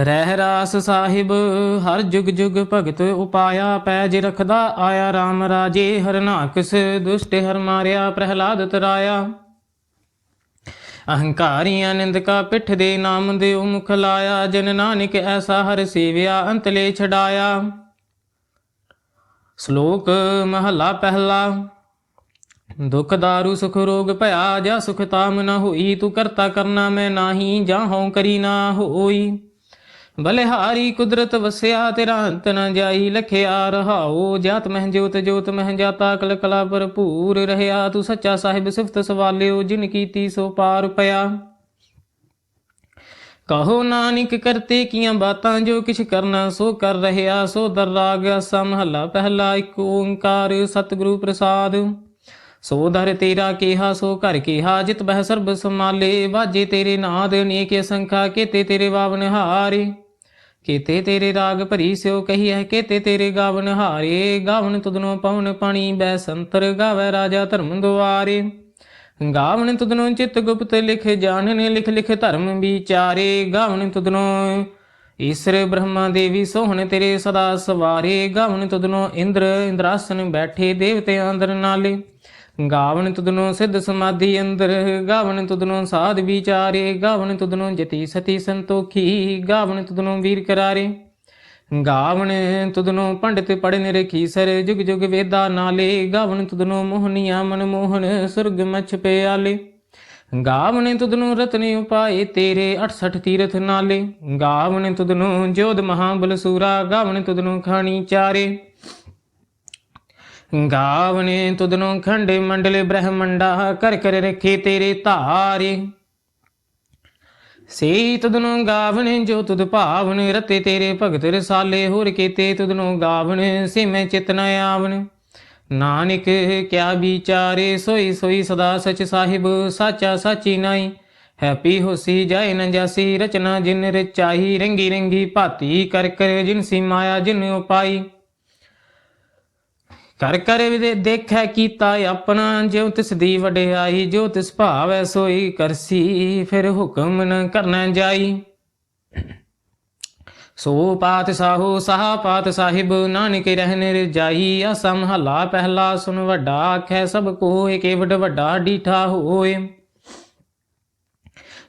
ਰਹਿ ਰਾਸ ਸਾਹਿਬ, ਹਰ ਜੁਗ ਜੁਗ ਭਗਤ ਉਪਾਇਆ, ਪੈਜ ਰਖਦਾ ਆਇਆ RAM ਰਾਜੇ ਹਰਨਾਕਸ ਦੁਸ਼ਟ ਹਰ ਮਾਰਿਆ ਪ੍ਰਹਿਲਾਦ ਤਰਾਇਆ। ਅਹੰਕਾਰੀਆਂ ਨਿੰਦਕਾ ਪਿੱਠ ਦੇ ਨਾਮ ਦੇ ਮੁਖ ਲਾਇਆ, ਜਨ ਨਾਨਕ ਐਸਾ ਹਰ ਸੇਵਿਆ ਅੰਤਲੇ ਛਡਾਇਆ। ਸ਼ਲੋਕ ਮਹਲਾ ਪਹਿਲਾ, ਦੁਖ ਦਾਰੂ, ਸੁਖ ਰੋਗ ਭਇਆ, ਜਾ ਸੁਖ ਤਾਮ ਨ ਹੋਈ, ਤੂੰ ਕਰਤਾ ਕਰਨਾ ਮੈਂ ਨਾਹੀ, ਜਾਂ ਹਉ ਕਰੀ ਨਾ ਹੋਈ। ਬਲਿਹਾਰੀ ਕੁਦਰਤ ਵਸਿਆ, ਤੇਰਾ ਅੰਤ ਨ ਜਾਈ ਲਖਿਆ ਰਹਾਓ ਜਾਤ ਮਹਿ ਜੋਤ ਜੋਤ ਮਹਿ ਜਾਤਾ ਕਲ ਕਲਾ ਭਰਪੂਰ ਰਹਿਆ। ਤੂੰ ਸੱਚਾ ਸਾਹਿਬ, ਸਿਫਤ ਸਵਾਲਿਓ, ਜਿਨ ਕੀਤੀ ਸੋ ਪਾਰ ਪਿਆ। ਕਹੋ ਨਾਨਕ, ਕਰਤੇ ਕੀਆਂ ਬਾਤਾਂ, ਜੋ ਕਿਛ ਕਰਨਾ ਸੋ ਕਰ ਰਹਿਆ। ਸੋ ਦਰ ਸਮਹਲਾ ਪਹਿਲਾ, ਇੱਕ ਓੰਕਾਰ ਸਤਿਗੁਰੂ ਪ੍ਰਸਾਦ। ਸੋ ਦਰ ਤੇਰਾ ਕੀਹਾ, ਸੋ ਘਰ ਕੀਹਾ, ਜਿਤ ਬਹਿ ਸਰਬ ਸਮਾਲੇ ਵਾਜੇ ਤੇਰੇ ਨਾਦ ਅਨੇਕ ਸੰਖਾ ਕੀਤੇ ਤੇਰੇ ਵਾਵਨ ਹਾਰੇ। ਕੀਤੇ ਤੇਰੇ ਰਾਗ ਭਰੀ ਸਿਓ ਕਹੀਐ ਕੀਤੇ ਤੇਰੇ ਗਾਵਨ ਹਾਰੇ, ਗਾਵਨ ਤੁਧਨੋ ਪਵਨ ਪਾਣੀ ਬੈ ਸੰਤਰ ਗਾਵੇ ਰਾਜਾ ਧਰਮ ਦੁਆਰੇ। ਗਾਵਨ ਤੁਧਨੋ ਚਿਤ ਗੁਪਤ ਲਿਖ ਜਾਣਨੇ, ਲਿਖ ਲਿਖ ਧਰਮ ਵਿਚਾਰੇ। ਗਾਵਨ ਤੁਧਨੋ ਈਸ਼ਰ ਬ੍ਰਹਮਾ ਦੇਵੀ ਸੋਹਣ ਤੇਰੇ ਸਦਾ ਸਵਾਰੇ। ਗਾਵਨ ਤੁਧਨੋ ਇੰਦਰ, ਇੰਦਰਾਸਨ ਬੈਠੇ ਦੇਵਤੇ ਅੰਦਰ ਨਾਲੇ। ਗਾਵਨ ਤੁਧਨੋ ਸਿੱਧ ਸਮਾਧੀ ਅੰਦਰ, ਗਾਵਨ ਤੁਧਨੋ ਸਾਧ ਵਿਚਾਰੇ, ਗਾਵਨ ਤੁਧਨੋ ਜਤੀ ਸਤੀ ਸੰਤੋਖੀ, ਗਾਵਨ ਤੁਧਨੋ ਵੀਰ ਕਰਾਰੇ। ਗਾਵਣ ਤੁਧਨੋ ਪੰਡਿਤ ਪੜਨ ਰਖੀ ਸਰ, ਜੁਗ ਜੁਗ ਵੇਦਾ ਨਾਲੇ ਗਾਵਣ ਤੁਧਨੋ ਮੋਹਨੀਆ ਮਨ ਮੋਹਨ ਸੁਰਗ ਮਛ ਪਿਆਲੇ। ਗਾਵਣ ਤੁਧਨੋ ਰਤਨ ਉਪਾਏ ਤੇਰੇ 68 ਤੀਰਥ ਨਾਲੇ। ਗਾਵਨ ਤੁਧਨੋ ਜੋਧ ਮਹਾਬਲ ਸੂਰਾ ਗਾਵਣ ਤੁਧਨੋ ਖਾਣੀ ਚਾਰੇ। ਗਾਵਣੇ ਤੁਧਨੋ ਖੰਡੇ ਮੰਡਲੇ ਬ੍ਰਹਮੰਡਾ ਕਰ ਕਰ ਰਖੇ ਤੇਰੇ ਧਾਰੇ। ਸੇ ਤੁਧਨੋ ਗਾਵਣ ਜੋ ਤੁਧ ਭਾਵਨ, ਰਤੇ ਤੇਰੇ ਭਗਤ ਰਸਾਲੇ, ਹੋਰ ਕੀਤੇ ਤੁਧਨੋ ਗਾਵਣ ਸੇ ਮੈਂ ਚਿਤ ਨ ਨਾਨਕ, ਕਿਆ ਵਿਚਾਰੇ, ਸੋਈ ਸੋਈ ਸਦਾ ਸਚ ਸਾਹਿਬ, ਸਾਚਾ ਸਾਚੀ ਨਾਈ। ਹੈਪੀ ਹੋਸੀ, ਜਾਏ ਨ ਜਾਸੀ, ਰਚਨਾ ਜਿਨ ਰਚਾਈ, ਰੰਗੀ ਰੰਗੀ ਭਾਤੀ ਕਰ ਕਰ, ਜਿਨ ਸੀ ਮਾਇਆ, ਜਿਨ ਉਪਾਈ। ਕਰ ਕਰ ਵਿਦੇ ਦੇਖੈ ਕੀਤਾ ਆਪਣਾ, ਜਿਉ ਤਿਸ ਦੀ ਵਡਿਆਈ ਜੋ ਤਿਸ ਭਾਵੈ ਸੋਈ ਕਰਸੀ, ਫਿਰ ਹੁਕਮ ਨ ਕਰਨਾ ਜਾਈ। ਸੋ ਪਾਤ ਸਾਹੋ, ਸਾਹ ਪਾਤ ਸਾਹਿਬ, ਨਾਨਕ ਰਹਿਨ ਰਜਾਈ ਅਸਮ ਹਲਾ ਪਹਿਲਾ ਸੁਨ ਵੱਡਾ ਆਖੈ, ਸਭ ਕੋ ਏਕੇ ਵੱਡ ਵੱਡਾ ਡੀਠਾ ਹੋਏ।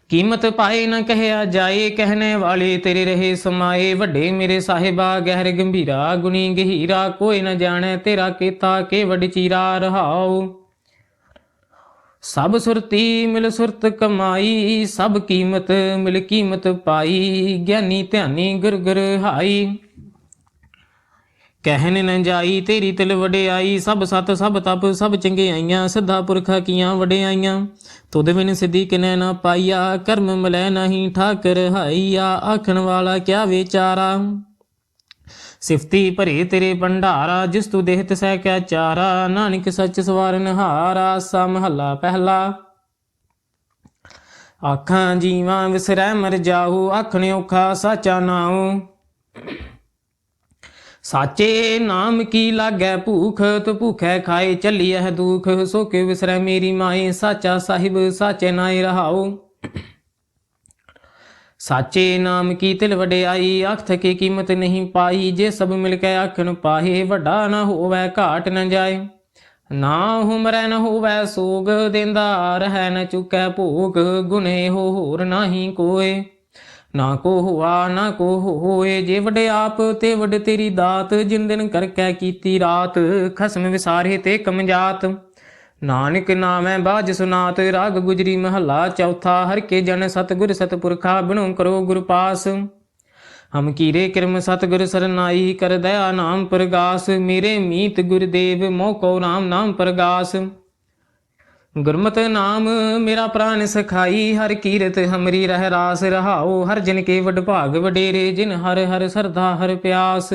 ਕੀਮਤ ਪਾਏ ਨਾ ਕਹਿਆ ਜਾਏ, ਕਹਿਣੇ ਵਾਲੇ ਤੇਰੇ ਰਹੇ ਸਮਾਏ। ਵੱਡੇ ਮੇਰੇ ਸਾਹਿਬਾ, ਗਹਿਰ ਗੰਭੀਰਾ, ਗੁਣੀ ਗਹੀਰਾ, ਕੋਈ ਨਾ ਜਾਣੈ ਤੇਰਾ ਕੀਤਾ ਕੇ ਵੱਡ ਚੀਰਾ ਰਹਾਉ। ਸਭ ਸੁਰਤੀ ਮਿਲ ਸੁਰਤ ਕਮਾਈ, ਸਭ ਕੀਮਤ ਮਿਲ ਕੀਮਤ ਪਾਈ, ਗਿਆਨੀ ਧਿਆਨੀ ਗੁਰ ਗੁਰ ਹਾਈ। ਕਹਿਨ ਨ ਜਾਈ, ਤੇਰੀ ਤਿਲ ਵਡਿਆਈ, ਸਭ ਸਤ, ਸਭ ਤਪ, ਸਭ ਚੰਗਿਆਈਆਂ ਸਿੱਧਾ ਪੁਰਖਾ ਕੀਆਂ ਵਡਿਆਈਆਂ। ਤੁਧ ਬਿਨ ਸਿੱਧੀ ਕਿਨੈ ਨਾ ਪਾਈਆ, ਕਰਮ ਮਲੈ ਨਹੀਂ ਠਾਕਰ ਹਾਈਆ, ਆਖਣ ਵਾਲਾ ਕਿਆ ਵਿਚਾਰਾ? ਸਿਫਤੀ ਭਰੇ ਤੇਰੇ ਭੰਡਾਰਾ, ਜਿਸ ਤੂੰ ਦੇਹਤ ਸਹਿ ਕਿਆ ਚਾਰਾ। ਨਾਨਕ ਸੱਚ ਸਵਾਰਨ ਹਾਰਾ, ਸਮਹੱਲਾ ਪਹਿਲਾ। ਆਖਾਂ ਜੀਵਾਂ ਵਿਸਰੈ ਮਰ ਜਾਊ, ਆਖਣ ਔਖਾ ਸਾਚਾ ਨਾਉ। ਸਾਚੇ ਨਾਮ ਕੀ ਲਾਗੈ ਭੂਖ, ਤੋ ਭੂਖੈ ਖਾਏ ਚੱਲੀਐ ਦੁਖ। ਸੋ ਕੇ ਵਿਸਰੈ ਮੇਰੀ ਮਾਏ, ਸਾਚਾ ਸਾਹਿਬ, ਸਾਚੇ ਨਾਏ ਰਹਾਉ। ਸਾਚੇ ਨਾਮ ਕੀ ਤਿਲ ਵਡਿਆਈ ਆਖ ਥਕੇ ਕੀਮਤ ਨਹੀਂ ਪਾਈ। ਜੇ ਸਭ ਮਿਲ ਕੇ ਆਖਣ ਪਾਹੇ, ਵੱਡਾ ਨਾ ਹੋਵੇ, ਘਾਟ ਨਾ ਜਾਏ। ਨਾ ਹੁਮਰੈ ਨ ਹੋਵੇ ਸੋਗ, ਦਿੰਦਾ ਰਹਿ ਨ ਚੁਕੈ ਭੋਗ। ਗੁਨੇ ਹੋ ਹੋਰ ਨਾਹੀ ਕੋਏ। ਨਾ ਕੋ ਹੁਆ, ਨਾ ਕੋ ਹੋਏ, ਜੇ ਵਡ ਆਪ ਤੇ ਵਡ ਤੇਰੀ ਦਾਤ, ਜਿਨ ਦਿਨ ਕਰਕੈ ਕੀਤੀ ਰਾਤ, ਖਸਮ ਵਿਸਾਰੇ ਤੇ ਕਮਜਾਤ ਨਾਨਕ ਨਾਮੈ ਬਾਜ ਸੁਨਾਤ, ਰਾਗ ਗੁਜਰੀ ਮਹੱਲਾ ਚੌਥਾ, ਹਰ ਕੇ ਜਨ ਸਤਗੁਰ ਸਤਪੁਰਖਾ ਬਿਨੋ ਕਰੋ ਗੁਰ ਪਾਸ। ਹਮ ਕੀਰੇ ਕਿਰਮ ਸਤਗੁਰ ਸਰਨਾਈ, ਕਰ ਦਇਆ ਨਾਮ ਪ੍ਰਗਾਸ, ਮੇਰੇ ਮੀਤ ਗੁਰਦੇਵ, ਮੋਹ ਕੋ ਨਾਮ ਨਾਮ ਪ੍ਰਗਾਸ। ਗੁਰਮਤਿ ਨਾਮ ਮੇਰਾ ਪ੍ਰਾਨ ਸਖਾਈ, ਹਰ ਕੀਰਤ ਹਮਰੀ ਰਹਿ ਰਾਸ ਰਹਾਓ ਹਰ ਜਨ ਕੇ ਵਡ ਭਾਗ ਵਡੇਰੇ, ਜਿਨ ਹਰ ਹਰ ਸਰਦਾ ਹਰ ਪਿਆਸ।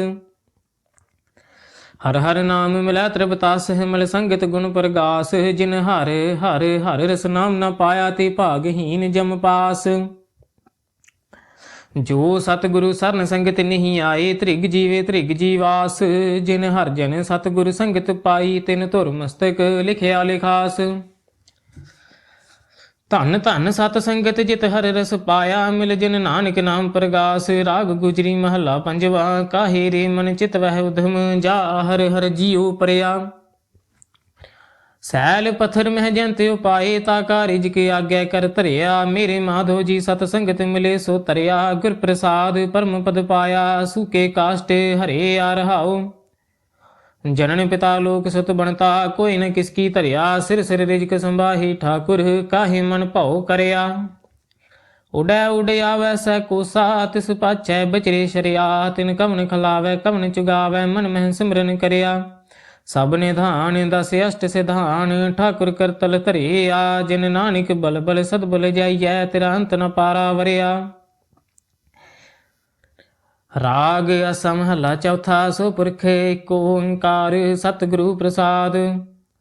ਹਰ ਹਰ ਨਾਮ ਮਿਲੈ ਤ੍ਰਿਪਤਾਸ ਮਿਲ ਸੰਗਤ ਗੁਣ ਪ੍ਰਗਾਸ, ਜਿਨ ਹਰ ਹਰ ਹਰ ਰਸ ਨਾਮ ਨ ਪਾਇਆ ਤੇ ਭਾਗਹੀਨ ਜਮ ਪਾਸ। ਜੋ ਸਤਿਗੁਰੂ ਸਰਨ ਸੰਗਤ ਨਹੀਂ ਆਏ, ਤ੍ਰਿਗ ਜੀਵੇ ਤ੍ਰਿਗ ਜੀਵਾਸ ਜਿਨ ਹਰ ਜਨ ਸਤਿਗੁਰੂ ਸੰਗਤ ਪਾਈ, ਤਿਨ ਧੁਰ ਮਸਤਕ ਲਿਖਿਆ ਲਿਖਾਸ। ਧੰਨ ਧੰਨ ਸਤ ਸੰਗਤ ਜਿਤ ਹਰ ਰਸ ਪਾਇਆ, ਮਿਲ ਜਿਨ ਨਾਨਕ ਨਾਮ ਪ੍ਰਗਾਸ, ਰਾਗ ਗੁਜਰੀ ਮਹੱਲਾ ਪੰਜਵਾ, ਕਾਹੇ ਰੇ ਮਨ ਚਿਤ ਵਹਿ ਉਧਮ, ਜਾ ਹਰ ਹਰ ਜੀਉ ਪਰਿਆ। ਸੈਲ ਪਥਰ ਮਹਿ ਜੰਤ ਉਪਾਏ, ਤਾ ਕਾਰਿਜ ਕੇ ਆਗਿਆ ਕਰ ਧਰਿਆ। ਮੇਰੇ ਮਾਧੋ ਜੀ ਸਤ ਸੰਗਤ ਮਿਲੇ, ਸੋ ਤਰਿਆ ਗੁਰ ਪ੍ਰਸਾਦ ਪਰਮ ਪਦ ਪਾਇਆ, ਸੁਕੇ ਕਾਸ਼ਟ ਹਰੇ ਆ ਰਹਾਉ ਜਨਨ ਪਿਤਾ ਲੋਕ ਸੁਤ ਬਣਤਾ, ਕੋਈ ਨ ਕਿਸ ਕੀ ਧਰਿਆ, ਸਿਰ ਸਿਰ ਰਿਜਕ ਸੰਭਾਹੀ ਠਾਕੁਰ, ਕਾਹੇ ਮਨ ਭਉ ਕਰਿਆ। ਉਡੈ ਉਡਿਆ ਵੈਸੈ ਕੋਸਾ, ਤਿਸ ਪਾਛੈ ਬਚਰੇ ਸ਼ਰਿਆ, ਤਿਨ ਕਵਨ ਖਲਾਵੈ ਕਵਨ ਚੁਗਾਵੈ, ਮਨ ਮਹਿ ਸਿਮਰਨ ਕਰਿਆ। ਸਭ ਨਿਧਾਨ ਦਸ ਅਸ਼ਟ ਸਿਧਾਨ, ਠਾਕੁਰ ਕਰਤਲ ਧਰਿਆ, ਜਿਨ ਨਾਨਕ ਬਲ ਬਲ ਸਦ ਬਲ ਜਾਈਐ ਤੇਰਾ ਅੰਤ ਨ ਪਾਰਾ ਵਰਿਆ। ਰਾਗ ਅਸਮ ਹਲਾ ਚੌਥਾ, ਸੋ ਪੁਰਖ ਏਕ ਓੰਕਾਰ, ਸਤਿਗੁਰੂ ਪ੍ਰਸਾਦ।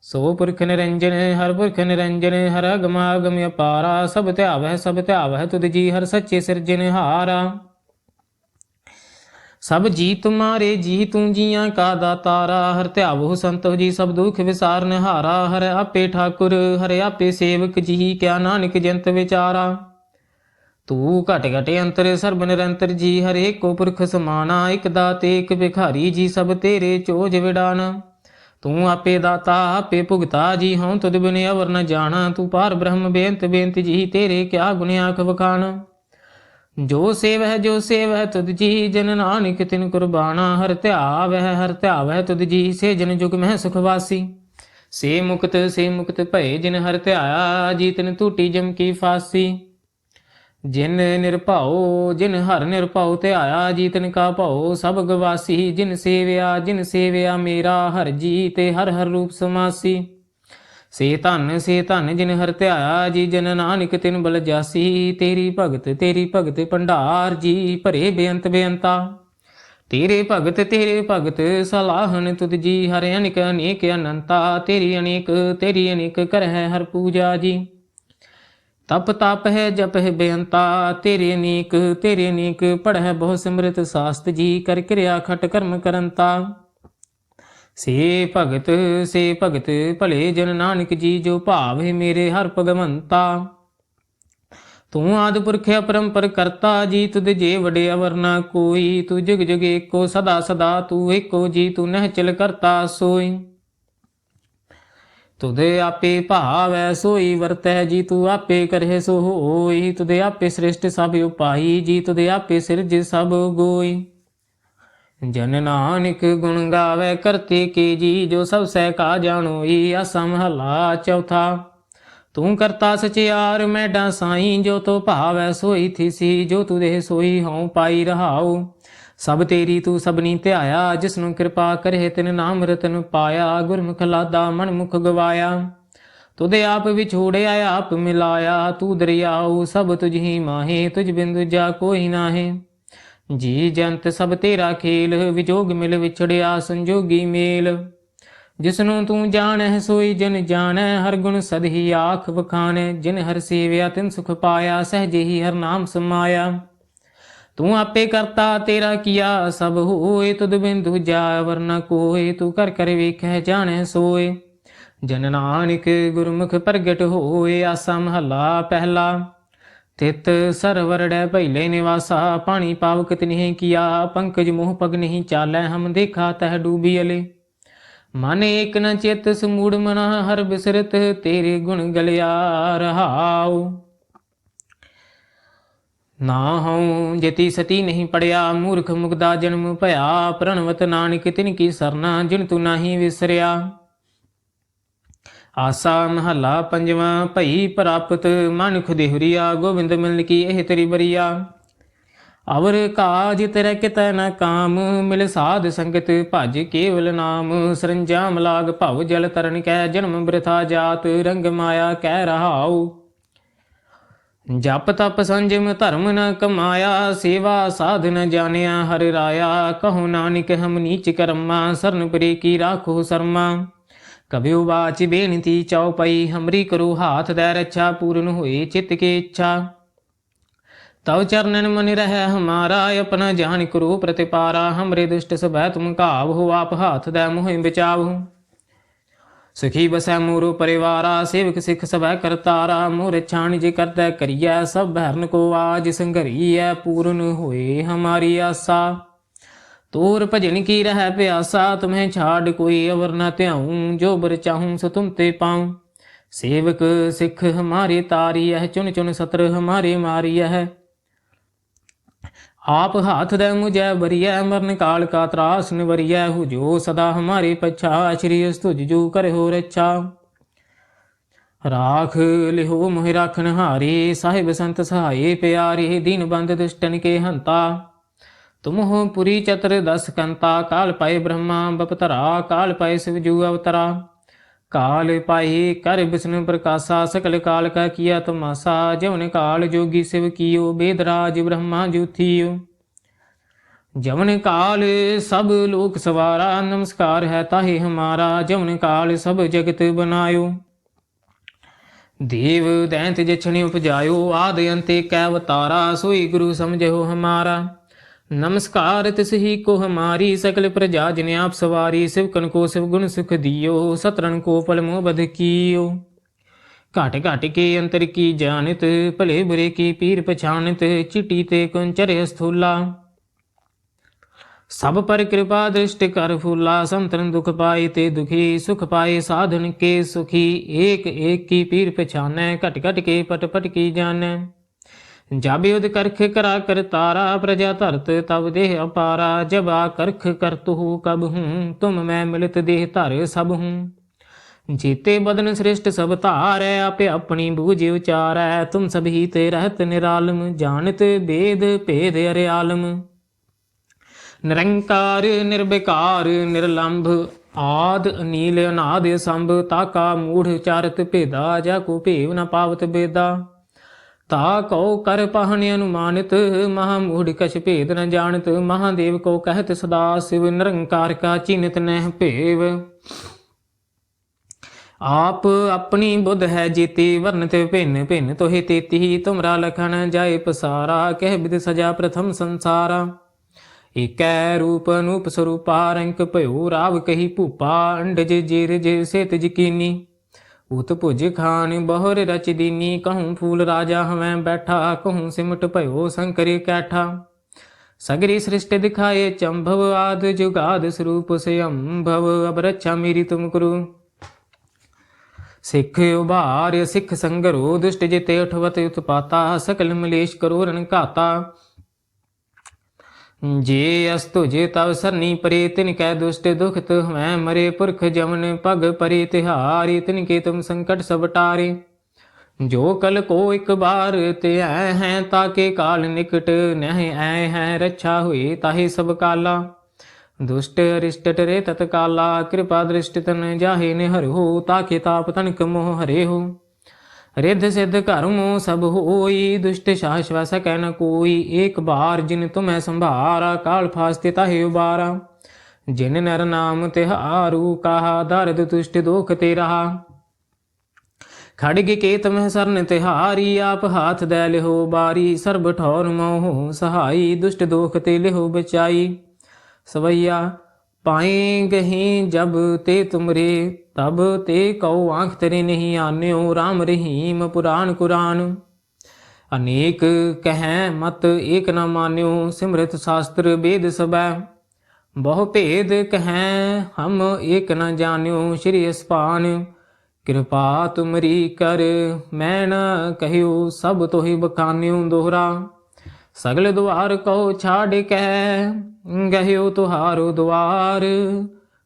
ਸੋ ਪੁਰਖ ਨਿਰੰਜਨ, ਹਰ ਪੁਰਖ ਨਿਰੰਜਨ, ਹਰ ਅਗਮ ਅਗਮ ਅਪਾਰਾ, ਸਭ ਧਿਆਵੈ ਸਭ ਧਿਆਵੈ ਤੁਧ ਜੀ ਹਰ ਸੱਚੇ ਸਿਰਜਨਹਾਰਾ ਸਭ ਜੀ ਤੁਮਾਰੇ ਜੀ ਤੂੰ ਜੀਆਂ ਕਾ ਦਾਤਾਰਾ, ਹਰ ਧਿਆਵੋ ਸੰਤੋ ਜੀ, ਸਭ ਦੁਖ ਵਿਸਾਰਨ ਹਾਰਾ। ਹਰ ਆਪੇ ਠਾਕੁਰ, ਹਰ ਆਪੇ ਸੇਵਕ ਜੀ, ਕਿਆ ਨਾਨਕ ਜੰਤ ਵਿਚਾਰਾ। ਤੂੰ ਘਟ ਘਟ ਅੰਤਰ ਸਰਬ ਨਿਰੰਤਰ ਜੀ ਹਰੇ ਕੋ ਪੁਰਖ ਸਮਾਨਾ, ਇਕ ਦਾਤੇ, ਇਕ ਭਿਖਾਰੀ ਜੀ ਸਭ ਤੇਰੇ ਚੋਜ ਵਿਡਾਨਾ। ਤੂੰ ਆਪੇ ਦਾਤਾ, ਆਪੇ ਭੁਗਤਾ ਜੀ ਹਉ ਤੁਧ ਬਿਨ ਅਵਰ ਨ ਜਾਣਾ ਤੂੰ ਪਾਰ ਬ੍ਰਹਮ ਬੇਅੰਤ ਬੇਅੰਤ ਜੀ ਤੇਰੇ ਕਿਆ ਗੁਣ ਆਖ ਵਖਾਣਾ ਜੋ ਸੇਵ ਜੋ ਸੇਵ ਹੈ ਤੁਧ ਜੀ, ਜਨ ਨਾਨਕ ਤਿਨ ਕੁਰਬਾਨਾ। ਹਰ ਧਿਆਵ ਹੈ ਹਰ ਧਿਆਵ ਹੈ ਤੁਧ ਜੀ, ਸੇ ਜਨ ਜੁਗ ਮਹਿ ਸੁਖ ਸੇ ਮੁਕਤ ਸੇ ਮੁਕਤ ਭਏ ਜਿਨ ਹਰ ਧਿਆਇਆ ਜੀ ਤਿਨ ਟੂਟੀ ਜਮ ਕੀ ਫਾਸੀ। ਜਿਨ ਨਿਰਭਉ, ਜਿਨ ਹਰ ਨਿਰਭਉ ਧਿਆਇਆ ਜੀ ਤਿਨ ਕਾ ਭਉ। ਸਭ ਗਵਾਸੀ ਜਿਨ ਸੇਵਿਆ ਜਿਨ ਸੇਵਿਆ ਮੇਰਾ ਹਰ ਜੀ, ਤੇ ਹਰ ਹਰ ਰੂਪ ਸਮਾਸੀ। ਸੇ ਧਨ ਸੇ ਧਨ ਜਿਨ ਹਰ ਧਿਆਇਆ, ਜੀ ਜਨ ਨਾਨਕ ਤਿਨ ਬਲ ਜਾਸੀ। ਤੇਰੀ ਭਗਤ ਤੇਰੀ ਭਗਤ ਭੰਡਾਰ, ਜੀ ਭਰੇ ਬੇਅੰਤ ਬੇਅੰਤਾ। ਤੇਰੇ ਭਗਤ ਤੇਰੇ ਭਗਤ ਸਲਾਹਨ ਤੁਧ ਜੀ, ਹਰਿ ਅਨਿਕ ਅਨੇਕ ਅਨੰਤਾ। ਤੇਰੀ ਅਨੇਕ ਤੇਰੀ ਅਨੇਕ ਕਰ ਹਰ ਪੂਜਾ ਜੀ। ਤਪ ਤਪ ਹੈ ਜਪ ਹੈ ਬੇਅੰਤਾ, ਤੇਰੇ ਅਨੇਕ ਤੇਰੇ ਅਨੇਕ ਪੜ੍ਹੈ ਬਹੁ ਸਿਮਰਤ ਸਾਸਤ ਜੀ, ਕਰ ਕਿਰਿਆ ਖਟ ਕਰਮ ਕਰੰਤਾ। ਸੇ ਭਗਤ ਸੇ ਭਗਤ ਭਲੇ ਜਨ ਨਾਨਕ ਜੀ, ਜੋ ਭਾਵੇ ਮੇਰੇ ਹਰ ਭਗਵੰਤਾ। ਤੂੰ ਆਦਿ ਪੁਰਖ ਅਪਰੰਪਰ ਕਰਤਾ, ਜੀ ਤੁਧ ਜੇ ਵਡੇ ਅਵਰ ਨਾ ਕੋਈ, ਤੂੰ ਜੁਗ ਜੁਗ ਏਕੋ ਸਦਾ ਸਦਾ, ਤੂੰ ਏਕੋ ਜੀ, ਤੂੰ ਨਹਿ ਚਲ ਕਰਤਾ ਸੋਈ। ਤੁਦੇ ਆਪੇ ਭਾਵੈ ਸੋਈ ਵਰਤੈ, ਜੀ ਤੂੰ ਆਪੇ ਕਰਹਿ ਸੋ ਹੋਈ। ਤੁਦੇ ਆਪੇ ਸ੍ਰਿਸ਼ਟ ਸਭ ਉਪਾਈ, ਜੀ ਤੁਦੇ ਆਪੇ ਸਿਰਜ ਸਭ ਗੋਈ। ਜਨ ਨਾਨਕ ਗੁਣ ਗਾਵੇ ਕਰਤੇ ਕੀ ਜੀ, ਜੋ ਸਭ ਸਹਿ ਕਾ ਜਾਣੋਈ ਅਸਮ ਹਲਾ ਚੌਥਾ। ਤੂੰ ਕਰਤਾ ਸਚਿਆਰ ਮੈਡਾ ਸਾਈ ਜੋ ਤੋ ਭਾਵੈ ਸੋਈ ਥੀਸੀ, ਜੋ ਤੂ ਦੇਹ ਸੋਈ ਹਉ ਪਾਈ ਰਹਾਉ। ਸਭ ਤੇਰੀ ਤੂੰ ਸਭਨੀ ਧਿਆਇਆ ਜਿਸ ਨੂੰ ਕਿਰਪਾ ਕਰੇ ਤਿਨ ਨਾਮ ਰਤਨ ਪਾਇਆ, ਗੁਰਮੁਖ ਲਾਦਾ ਮਨ ਮੁਖ ਗਵਾਇਆ। ਤੁਦੇ ਆਪ ਵਿਛੋੜਿਆ ਆਪ ਮਿਲਾਇਆ, ਤੂੰ ਦਰਿਆਉ ਸਭ ਤੁਝ ਮਾਹੇ, ਤੁਝ ਬਿੰਦੁ ਜਾ ਕੋਈ ਨਾਹੇ। ਜੀ ਜੰਤ ਸਭ ਤੇਰਾ ਖੇਲ, ਵਿਜੋਗ ਮਿਲ ਵਿਛੜਿਆ, ਸੰਜੋਗੀ ਮੇਲ। ਜਿਸਨੂੰ ਤੂੰ ਜਾਣੈ ਸੋਈ ਜਨ ਜਾਣੈ ਹਰ ਗੁਣ ਸਦਹੀ ਆਖ ਵਖਾਣੈ ਜਿਨ ਹਰ ਸੇਵਿਆ, ਤਿਨ ਸੁਖ ਪਾਇਆ, ਸਹਜੇ ਹੀ ਹਰ ਨਾਮ ਸਮਾਇਆ। ਤੂੰ ਆਪੇ ਕਰਤਾ ਤੇਰਾ ਕੀਆ ਸਭ ਹੋਏ, ਤੁਧ ਬਿੰਦੂ ਜਾ ਵਰਨਾ ਕੋਏ, ਤੂੰ ਕਰ ਕਰ ਵੇਖੈ ਜਾਣੈ ਸੋਏ। ਜਨ ਨਾਨਕ ਗੁਰਮੁਖ ਪ੍ਰਗਟ ਹੋਏ, ਆਸਾ ਮਹੱਲਾ ਪਹਿਲਾ। ਤਿਤ ਸਰਵਰੜੈ ਭੈਲੇ ਨਿਵਾਸਾ, ਪਾਣੀ ਪਾਵਕ ਤਿਨਹਿ ਕੀਆ, ਪੰਕਜ ਮੋਹ ਪਗ ਨਹੀਂ ਚਾਲੈ, ਹਮ ਦੇਖਾ ਤਹ ਡੂਬੀ ਅਲੇ। ਮਨ ਏਕ ਨ ਚਿਤ, ਸਮੂੜ ਮਨਾ, ਹਰ ਬਿਸਰਤ ਤੇਰੇ ਗੁਣ ਗਲਿਆ ਰਹਾਉ। ਨਾ ਹਉ ਜਤੀ ਸਤੀ ਨਹੀਂ ਪੜਿਆ, ਮੂਰਖ ਮੁਗਦਾ ਜਨਮ ਭਇਆ, ਪ੍ਰਣਵਤ ਨਾਨਕ ਤਿਨ ਕੀ ਸਰਨਾ, ਜਿਨ ਤੂੰ ਨਹੀਂ ਵਿਸਰਿਆ। ਆਸਾ ਮਹੱਲਾ ਪੰਜਵਾਂ, ਭਈ ਪ੍ਰਾਪਤ ਮਨ ਖੁਦੇਹੁਰੀਆ ਗੋਬਿੰਦ ਮਿਲਨ ਕੀ ਇਹ ਤੇਰੀ ਬਰੀਆ। ਅਵਰ ਕਾਜ ਤੇਰੇ ਕਿਤੈ ਨ ਕਾਮ, ਮਿਲ ਸਾਧ ਸੰਗਤ ਭਜ ਕੇਵਲ ਨਾਮ। ਸਰੰਜਾਮ ਲਾਗ ਭਵ ਜਲ ਤਰਨ ਕੈ, ਜਨਮ ਬ੍ਰਿਥਾ ਜਾਤ, ਰੰਗ ਮਾਇਆ ਕਹਿ ਰਹਾਉ। ਜਪ ਤਪ ਸੰਜਮ ਧਰਮ ਨ ਕਮਾਇਆ, ਸੇਵਾ ਸਾਧ ਨ ਜਾਣਿਆ, ਹਰਿ ਰਾਇਆ, ਕਹੋ ਨਾਨਕ ਹਮ ਨੀਚ ਕਰਮਾ, ਸਰਨ ਪਰੇ ਕੀ ਰਾਖੋ ਸਰਮਾ। ਕਬਿਉ ਬਾਚ ਬੇਨਤੀ ਚਉਪਈ, ਹਮਰੀ ਕਰੋ ਹਾਥ ਦੈ ਰੱਛਾ, ਪੂਰਨ ਹੋਏ ਚਿਤ ਕੇ ਇੱਛਾ। ਤਉ ਚਰਨਨ ਮਨ ਰਹਿ ਹਮਾਰਾ, ਆਪਣਾ ਜਾਨ ਕਰੋ ਪ੍ਰਤਿਪਾਰਾ, ਹਮਰੇ ਦੁਸ਼ਟ ਸਭੈ ਤੁਮ ਘਾਵ ਹੋ, ਆਪ ਹਾਥ ਦੈ ਮੋਹਿ ਬਚਾਵਹੁ ਸਖੀ ਬਸੈ ਮੋਰੋ ਪਰਿਵਾਰਾ, ਸੇਵਕ ਸਿੱਖ ਸਭੈ ਕਰਤਾਰਾ, ਮੋਰ ਛਾਣ ਜੇ ਕਰਦਾ ਕਰੀਐ, ਸਭ ਭਰਨ ਕੋ ਆਜ ਸੰਘਰੀਐ, ਪੂਰਨ ਹੋਏ ਹਮਾਰੀ ਆਸਾ। ਤੋਰ ਭਜਨ ਕੀ ਰਹਿ ਪਿਆਸਾ, ਤੁਮਹਿ ਛਾੜ ਕੋਈ ਅਵਰ ਨ ਧਿਆਉ, ਜੋ ਬਰ ਚਾਹੂੰ ਸੋ ਤੁਮ ਤੇ ਪਾਉ। ਸੇਵਕ ਸਿੱਖ ਹਮਾਰੇ ਤਾਰੀ ਹੈ ਚੁਨ ਚੁਨ ਸਤਰ ਹਮਾਰੇ ਮਾਰੀ ਹੈ ਆਪ ਹਾਥ ਦੇ ਮੁਝੇ ਬਰੀਐ ਮਰਨ ਕਾਲ ਕਾ ਤਰਾਸ ਨਿਵਰੀਐ ਹੁਜੋ ਸਦਾ ਹਮਾਰੇ ਪਛਾ, ਸ਼੍ਰੀ ਅਸਤੁਜ ਜੂ ਕਰਹੁ ਰੱਛਾ। ਰਾਖ ਲਿਹੋ ਮੋਹਿ ਰਾਖਣ ਹਾਰੇ, ਸਾਹਿਬ ਸੰਤ ਸਹਾਈ ਪਿਆਰੇ, ਦੀਨ ਬੰਦ ਦੁਸ਼ਟਨ ਕੇ ਹੰਤਾ। ਤੁਮ ਹੋ ਪੁਰੀ ਚਤਰ ਦਸ ਕੰਤਾ, ਕਾਲ ਪਾਏ ਬ੍ਰਹਮਾ, ਬਪਤਰਾ, ਕਾਲ ਪਾਏ ਸਿਵ ਜੂ ਅਵਤਰਾ। काल पाए कर विष्णु प्रकाशा सकल काल का किया तमासा जवन काल जोगी शिव कियो वेदराज ब्रह्मा जूथियो जवन काल सब लोक सवारा नमस्कार है ताहे हमारा जवन काल सब जगत बनायो देव दैंत जछनि उपजायो आदि अंते कै अवतारा सोई गुरु समझो हमारा नमस्कार तिस ही को हमारी सकल प्रजा जिने आप सवारी शिवकन को शिव गुण सुख दियो सतरन को पल मोह बध कियो घाट घाट के अंतर की जानत भले बुरे की पीर पछानत चिटी ते कुंचर स्थूला सब पर कृपा दृष्टि कर फूला संतन दुख पाए ते दुखी सुख पाए साधन के सुखी एक एक की पीर पछाने घट घट के पट पट की जाने ਜਬ ਯੁਧ ਕਰਖ ਕਰਾ ਕਰ ਤਾਰਾ, ਪ੍ਰਜਾ ਧਰਤ ਤਬ ਦੇਹ ਅਪਾਰਾ, ਜਬਾ ਕਰਖ ਕਰਤੂ ਕਬ ਹੂੰ, ਤੁਮ ਮੈਂ ਮਿਲਤ ਦੇਹ ਧਰ ਸਭ ਹੂੰ। ਜੀਤੇ ਬਦਨ ਸ੍ਰਿਸ਼ਟ ਸਭ ਧਾਰੈ, ਆਪੇ ਆਪਣੀ ਬੂਝ ਉਚਾਰੈ, ਤੁਮ ਸਭੀ ਤੇ ਰਹਤ ਨਿਰਾਲਮ, ਜਾਣਤ ਬੇਦ ਭੇਦ ਅਰਿਆਲਮ। ਨਿਰੰਕਾਰ ਨਿਰਬਿਕਾਰ ਨਿਰਲੰਭ, ਆਦ ਨੀਲ ਅਨਾਦ, ਸੰਭ, ਤਾਕਾ, ਮੂੜ, ਚਾਰਤ, ਭੇਦਾ, ਜਾ ਕੋ ਭੇਵ ਨਾ ਪਾਵਤ ਬੇਦਾ। ਤਾ ਕਉ ਕਰ ਪਹਨ ਅਨੁਮਾਨਿਤ, ਮਹਾ ਮੂੜ ਕਛ ਭੇਦ ਨ ਜਾਣਤ, ਮਹਾਦੇਵ ਕੋ ਕਹਿਤ ਸਦਾ ਸਿਵ ਨਿਰੰਕਾਰ ਕਾ ਚਿਨਤ ਨਹਿ ਭੇਵ। ਆਪ ਆਪਣੀ ਬੁੱਧ ਹੈ ਜੀਤੀ ਵਰਨਤ ਭਿੰਨ ਭਿੰਨ ਤੋਹਿ ਤੇਤੀ, ਤੁਮਰਾ ਲਖਣ ਜਾਏ ਪਸਾਰਾ, ਕਹਿ ਬਿਦ ਸਜਾ ਪ੍ਰਥਮ ਸੰਸਾਰਾ। ਏਕੈ ਰੂਪ ਅਨੂਪ ਸਰੂਪਾ, ਰੰਕ ਭਇਓ ਰਾਵ ਕਹੀ ਭੂਪਾ, ਅੰਡਜ ਜੀਰਜ ਸੇਤ ਜਕੀਨੀ ਉਤ ਭੁਜ ਖਾਨ ਬਹੁਰ ਰਚ ਦੀਨੀ ਕਹੂੰ ਫੂਲ ਰਾਜਾ ਹਵੇਂ ਬੈਠਾ, ਕਹੂੰ ਸਿਮਟ ਭਇਓ ਸੰਕਰੇ ਕੈਠਾ। ਸਗਰੀ ਸ੍ਰਿਸ਼ਟ ਦਿਖਾਏ ਚੰਭਵ ਆਦ ਜੁਗਾਦ ਸਰੂਪ ਸਿਅੰਭਵ ਅਬ ਮੇਰੀ ਤੁਮ ਕਰੋ। ਸਿੱਖ ਉਭਾਰ, ਸਿੱਖ ਸੰਗਰੋ, ਦੁਸ਼ਟ ਜਿਤੇ ਉਠਵਤ ਉਤਪਾਤਾ, ਸਕਲ ਮਲੇਸ਼ ਕਰੋ ਰਨ ਘਾਤਾ। ਜੇ ਅਸਤੁ ਜੇ ਤਵ ਸਰਨੀ ਪਰੇ, ਤਿਨ ਕੈ ਦੁਸ਼ਟ ਦੁਖਤ ਹਮੈ ਮਰੇ, ਪੁਰਖ ਜਮਨ ਪਗ ਪਰੇ, ਤਿਹਾਰੀ, ਤਿਨ ਕੇ ਤੁਮ ਸੰਕਟ ਸਭ ਟਾਰੇ। ਜੋ ਕਲ ਕੋ ਇੱਕ ਬਾਰ ਤੇ ਐ ਹੈ ਤਾਕੇ ਕਾਲ ਨਿਕਟ ਨਹਿ ਐ ਹੈ, ਰੱਛਾ ਹੋਏ ਤਾਹੇ ਸਭ ਕਾਲਾ। ਦੁਸ਼ਟ ਅਰਿਸ਼ਟ ਟਰੇ ਤਤ ਕਾਲਾ ਕਿਰਪਾ ਦ੍ਰਿਸ਼ਟ ਤਨ ਜਾਹੇ ਨੇ ਹਰਿ ਤਾਕੇ ਤਾਪ ਤਨਕ ਮੋਹ ਹਰੇ ਹੋ। ਰਿੱਧ ਸਿੱਧ ਘਰਮੋ ਸਭ ਹੋਈ, ਦੁਸ਼ਟ ਸ਼ਾਸ ਵਸ ਕਹਿ ਨ ਕੋਈ, ਏਕ ਬਾਰ ਜਿਨ ਤੁਮੈ ਸੰਭਾਰਾ, ਕਾਲ ਫਾਸਤੇ ਤਾਹੇ ਉਬਾਰਾ। ਜਿਨ ਨਰ ਨਾਮ ਤਿਹਾਰੂ, ਕਹਾ ਦਰਦ ਤੁਸ਼ਟ ਦੁਖ ਤੇ ਰਹਾ। ਖੜਗ ਕੇ ਤਮਹਿ ਸਰਨ ਤਿਹਾਰੀ, ਆਪ ਹਾਥ ਦੇ ਲਿਹੋ ਬਾਰੀ। ਸਰਬ ਠੌਰ ਮੋਹ ਸਹਾਈ, ਦੁਸ਼ਟ ਦੋਖ ਤੇ ਲਿਹੋ ਬਚਾਈ। ਸਵਈਆ ਪਾਏ ਗਹੀ ਜਬ ਤੇ ਤੁਮਰੇ, ਤਬ ਤੇ ਕਉ ਆਂਖ ਤੇਰੇ ਨਹੀਂ ਆਨਿਓ RAM ਰਹੀਮ ਪੁਰਾਨ ਕੁਰਾਨ। ਅਨੇਕ ਕਹੈ ਮਤ ਏਕ ਨ ਮਾਨਿਓ, ਸਿਮਰਤ ਸ਼ਾਸਤਰ ਵੇਦ ਸਬੈ ਬਹੁ ਭੇਦ ਕਹੈ ਹਮ ਏਕ ਨ ਜਾਣਿਓ, ਸ਼੍ਰੀ ਅਸਪਾਨ। ਕਿਰਪਾ ਤੁਮਰੀ ਕਰ, ਮੈਂ ਨਾ ਕਹਿਓ, ਸਭ ਤੋਹਿ ਬਖਾਨਿਓ ਦੋਹਰਾ। ਸਗਲ ਦੁਆਰ ਕਉ ਛਾੜ ਕਹਿ ਗਹਿਓ ਤੁਹਾਰੋ ਦੁਆਰ।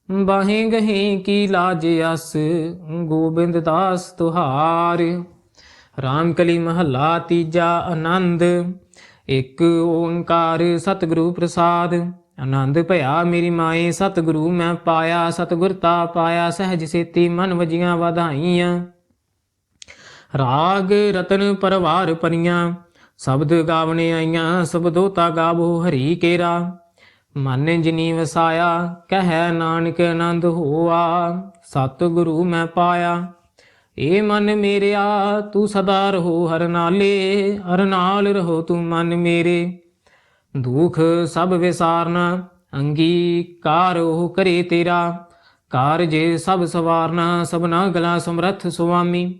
ਬਾਹੇ ਗਹੀ ਕੀ ਲਾਜ ਅਸ, ਗੋਬਿੰਦ ਦਾਸ ਤੁਹਾਰ। ਰਾਮ ਕਲੀ ਮਹੱਲਾ ਤੀਜਾ ਆਨੰਦ, ਇੱਕ ਓੰਕਾਰ ਸਤਿਗੁਰੂ ਪ੍ਰਸਾਦ। ਆਨੰਦ ਭਇਆ ਮੇਰੀ ਮਾਏ, ਸਤਿਗੁਰੂ ਮੈਂ ਪਾਇਆ, ਸਤਿਗੁਰ ਤਾ ਪਾਇਆ, ਸਹਿਜ ਸੇਤੀ ਮਨ ਵਜੀਆਂ ਵਧਾਈਆਂ। ਰਾਗ ਰਤਨ ਪਰਵਾਰ ਪਰੀਆਂ ਸ਼ਬਦ ਗਾਵਣੇ ਆਈਆਂ, ਸਬਦੋ ਤਾ ਗਾਵੋ ਹਰੀ ਕੇਰਾ। ਮਨ ਜਿਨੀ ਵਸਾਇਆ ਕਹੈ ਨਾਨਕ ਆਨੰਦ ਹੋਆ ਸਤ ਗੁਰੂ ਮੈਂ ਪਾਇਆ। ਏ ਮਨ ਮੇਰਿਆ, ਤੂੰ ਸਦਾ ਰਹੋ ਹਰ ਨਾਲੇ, ਹਰ ਨਾਲ ਰਹੋ ਤੂੰ ਮਨ ਮੇਰੇ। ਦੁਖ ਸਭ ਵਿਸਾਰਨਾ, ਅੰਗੀਕਾਰ ਉਹ ਕਰੇ ਤੇਰਾ। ਕਾਰਜ ਸਭ ਸਵਾਰਨਾ, ਸਭਨਾ ਗਲਾ ਸਮਰੱਥ ਸੁਆਮੀ।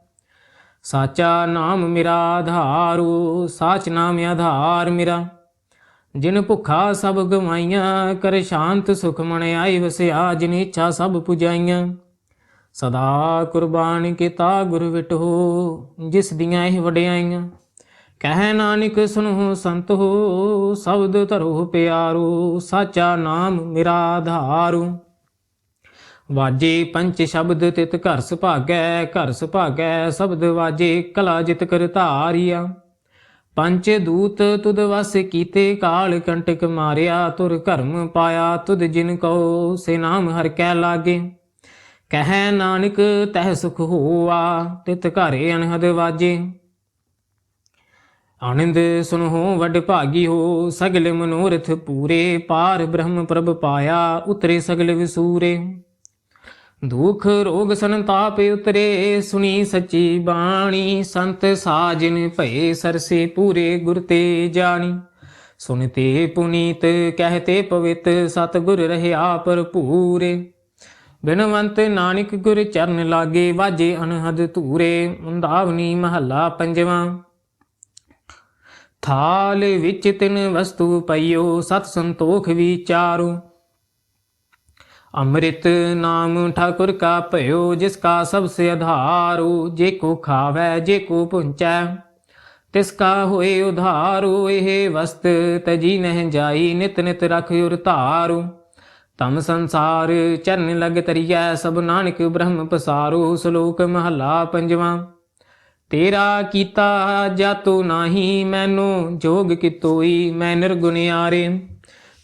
ਸਾਚਾ ਨਾਮ ਮੇਰਾ ਆਧਾਰੂ, ਸਾਚ ਨਾਮ ਆਧਾਰ ਮੇਰਾ। ਜਿਨ ਭੁੱਖਾ ਸਭ ਗਵਾਈਆਂ, ਕਰ ਸ਼ਾਂਤ ਸੁਖ ਮਨ ਆਈ ਵਸਿਆ, ਜਿਨ ਇੱਛਾ ਸਭ ਪੁਜਾਈਆਂ। ਸਦਾ ਕੁਰਬਾਨ ਕੀਤਾ ਗੁਰ ਵਿਟੋ, ਜਿਸ ਦੀਆਂ ਇਹ ਵਡਿਆਈਆਂ। ਕਹਿ ਨਾਨਕ ਸੁਨਹੁ ਸੰਤ ਹੋ, ਸ਼ਬਦ ਧਰੋ ਪਿਆਰੋ, ਸਾਚਾ ਨਾਮ ਮੇਰਾ ਆਧਾਰੂ। ਵਾਜੇ ਪੰਚ ਸ਼ਬਦ ਤਿਤ ਘਰ ਸੁਭਾਗੈ ਘਰ ਸੁਭਾਗੈ, ਸ਼ਬਦ ਵਾਜੇ ਕਲਾ ਜਿਤ ਕਰ ਧਾਰਿਆ। ਪੰਚ ਦੂਤ ਤੁਦ ਵਸ ਕੀਤੇ, ਕਾਲ ਕੰਟਕ ਮਾਰਿਆ, ਤੁਰ ਧਰਮ ਪਾਇਆ ਤੁਦ ਜਿਨ ਕੋ ਸੇ ਨਾਮ ਹਰ ਕੈ ਲਾਗੇ। ਕਹਿ ਨਾਨਕ, ਤਹਿ ਸੁਖ ਹੋਆ, ਤਿਤ ਘਰੇ ਅਨਹਦ ਵਾਜੇ। ਆਨੰਦ ਸੁਨਹੁ ਵੱਡ ਭਾਗੀ ਹੋ, ਸਗਲ ਮਨੋਰਥ ਪੂਰੇ, ਪਾਰ ਬ੍ਰਹਮ ਪ੍ਰਭ ਪਾਇਆ, ਉਤਰੇ ਸਗਲ ਵਿਸੂਰੇ। ਦੁਖ ਰੋਗ ਸੰਤਾਪ ਉਤਰੇ, ਸੁਣੀ ਸੱਚੀ ਬਾਣੀ। ਸੰਤ ਸਾਜਨ ਭਏ ਸਰਸੇ ਪੂਰੇ ਗੁਰ ਤੇ ਜਾਣੀ। ਸੁਨਤੇ ਪੁਨੀਤ, ਕਹਤੇ ਪਵਿੱਤ, ਸਤਗੁਰ ਰਹਿਆ ਭਰਪੂਰੇ। ਬਿਨਵੰਤ ਨਾਨਕ ਗੁਰ ਚਰਨ ਲਾਗੇ, ਵਾਜੇ ਅਨਹਦ ਧੂਰੇ। ਮੁੰਦਾਵਨੀ ਮਹੱਲਾ ਪੰਜਵਾਂ। ਥਾਲ ਵਿੱਚ ਤਿੰਨ ਵਸਤੂ ਪਈਓ, ਸਤ ਸੰਤੋਖ ਵਿਚਾਰੋ ਅੰਮ੍ਰਿਤ ਨਾਮ ਠਾਕੁਰ ਕਾ ਭਇਓ, ਜਿਸ ਕਾ ਸਭ ਸੇ ਆਧਾਰੋ, ਜੇ ਕੋ ਖਾਵੈ, ਜੇ ਕੋ ਪੁੰਚੈ। ਤਿਸ ਇਹ ਵਸਤ ਤਜੀ ਨਹਿ ਜਾਈ, ਨਿਤ ਨਿਤ ਰਖ ਉਰ ਧਾਰੋ। ਤਮ ਸੰਸਾਰ ਚਰਨ ਲਗ ਤਰੀਐ, ਸਭ ਨਾਨਕ ਬ੍ਰਹਮ ਪਸਾਰੋ, ਸ਼ਲੋਕ ਮਹਲਾ ਪੰਜਵਾਂ। ਤੇਰਾ ਕੀਤਾ ਜਾਤੋ ਨਾਹੀ, ਮੈਨੂੰ ਜੋਗ ਕਿਤੋਈ, ਮੈਂ ਨਿਰਗੁਨਿਆਰੇ